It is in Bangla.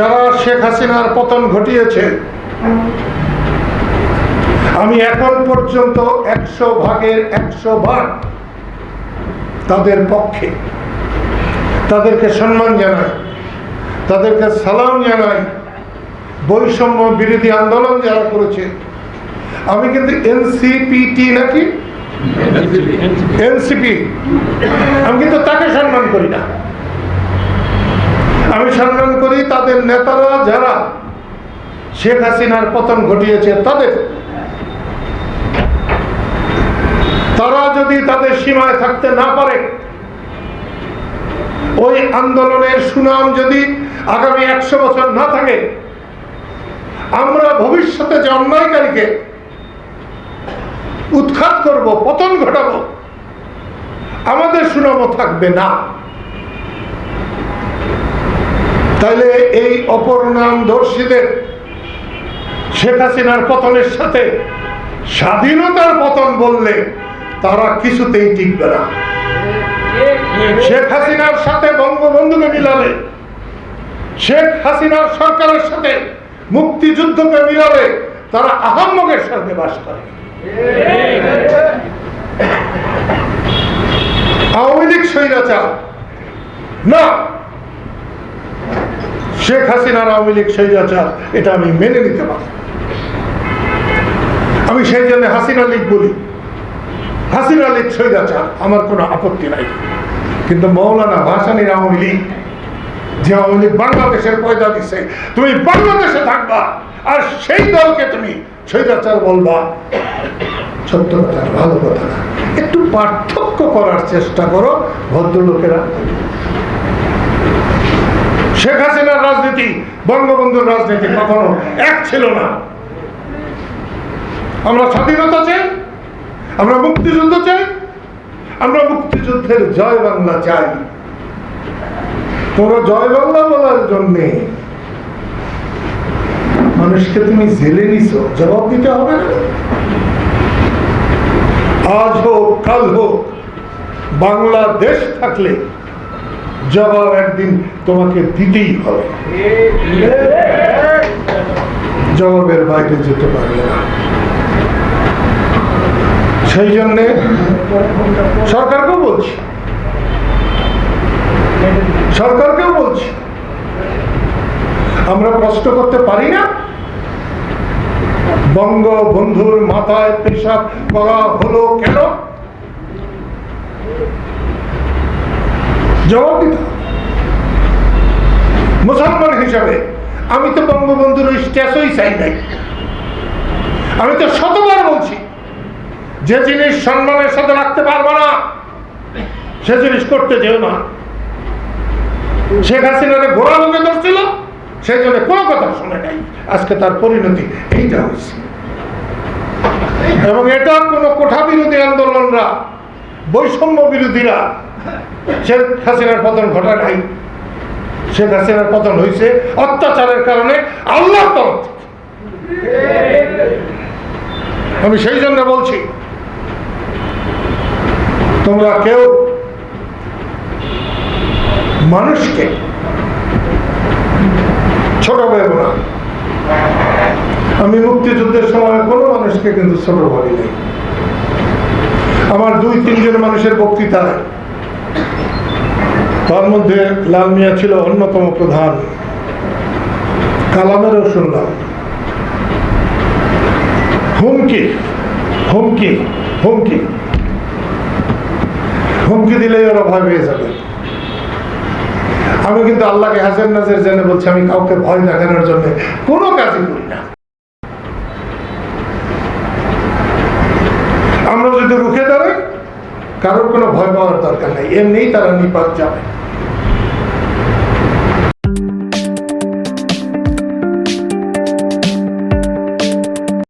যারা শেখ হাসিনার পতন ঘটিয়েছে আমি এখন পর্যন্ত একশো ভাগের একশো ভাগ তাদের পক্ষে তাদেরকে সম্মান জানাই তাদেরকে সালাম জানাই বৈষম্য বিরোধী আন্দোলন যারা করেছে। আমি কিন্তু এনসিপিটি নাকি? এনসিপি। আমি কিন্তু তাকে সম্মান করি না। আমি সম্মান করি, তাদের নেতারা যারা শেখ হাসিনার পতন ঘটিয়েছে, তাদের। তারা যদি তাদের সীমায় থাকতে না পারে, ওই আন্দোলনের সুনাম যদি আগামী একশো বছর না থাকে, আমরা ভবিষ্যতে যে অন্যায়কারীকে উৎখাত করব, পতন ঘটাবো, আমাদের সুনামও থাকবে না। তাইলে এই অপর নাম দর্শীদের শেখ হাসিনার পতনের সাথে স্বাধীনতার পতন বললে তারা কিছুতেই টিকবে না। শেখ হাসিনার সাথে বঙ্গবন্ধুকে মিলালে, শেখ হাসিনার সরকারের সাথে মুক্তিযুদ্ধকে মিলালে তারা আহম্মকের সাথে বাস করে। আওয়ামী লীগ না শেখ হাসিনার আওয়ামী লীগ স্বৈরাচার এটা আমি মেনে নিতে পারি। আমি সেই জন্য হাসিনা লীগ বলি। হাসিনা লীগ স্বৈরাচার আমার কোনো আপত্তি নাই। কিন্তু মৌলানা ভাসানির আওয়ামী লীগ, যে আওয়ামী লীগ বাংলাদেশের পয়দা দিচ্ছে তুমি বাংলাদেশে থাকবা, আর সেই দলকে তুমি স্বৈরাচার বলবা। সত্য কথা, ভালো কথা না। একটু পার্থক্য করার চেষ্টা করো ভদ্রলোকেরা। রাজনীতি, বঙ্গবন্ধুর রাজনীতি কখনো এক ছিল না। আমরা স্বাধীনতা চাই, আমরা মুক্তিযুদ্ধ চাই, আমরা মুক্তিযুদ্ধের জয় বাংলা চাই। তোমরা জয় বাংলা বলার জন্যে মানুষকে তুমি জেলে নিছ, জবাব দিতে হবে না। আজ হোক, কাল হোক, বাংলাদেশ থাকলে জবাব একদিন তোমাকে দিতেই হবে। জবাবের বাইরে যেতে পারবে না। সেই জন্যে সরকারকেও বলছি। সরকারকেও বলছি। আমরা কষ্ট করতে পারি না। বঙ্গবন্ধুর মাথায় পেশাব করা হলো কেন? জবাব। মুসলমান হিসাবে আমি তো বঙ্গবন্ধুর ওই স্ট্যাচুই চাই নাই। আমি তো শতবার বলছি, যে জিনিস সম্মানের সাথে রাখতে পারব না, সে জিনিস করতে যেও না। শেখ হাসিনারে ঘোরা লোকে ধরছিল, সেই জন্য কোনো কথা শুনে নাই। আজকে তার পরিণতি এইটা হয়েছে। এবং এটা কোনো কোঠা বিরোধী আন্দোলনরা বৈষম্য বিরোধীরা শেখ হাসিনার পতন ঘটা নাই। শেখ হাসিনার পতন হয়েছে অত্যাচারের কারণে আল্লাহর তরফ আমি সেই জন্য বলছি, তোমরা কেউ মানুষকে ছোট ভেবো না। আমি মুক্তিযুদ্ধের সময় কোনো মানুষকে কিন্তু ছোট ভাবি নাই। আমার দুই, তিনজন মানুষের বক্তৃতায় তার মধ্যে লাল মিয়া ছিল অন্যতম প্রধান। কালামেরও শুনলাম। হুমকি হুমকি হুমকি। হুমকি দিলেই ওরা ভয় পেয়ে যাবে। আমি কিন্তু আল্লাহকে হাজার নাজের জেনে বলছি, আমি কাউকে ভয় দেখানোর জন্য কোনো কাজই করি না আমরা যদি রুখে দাঁড়াই কারোর কোনো ভয় পাওয়ার দরকার নেই। এমনিই তারা নিপাত যাবে।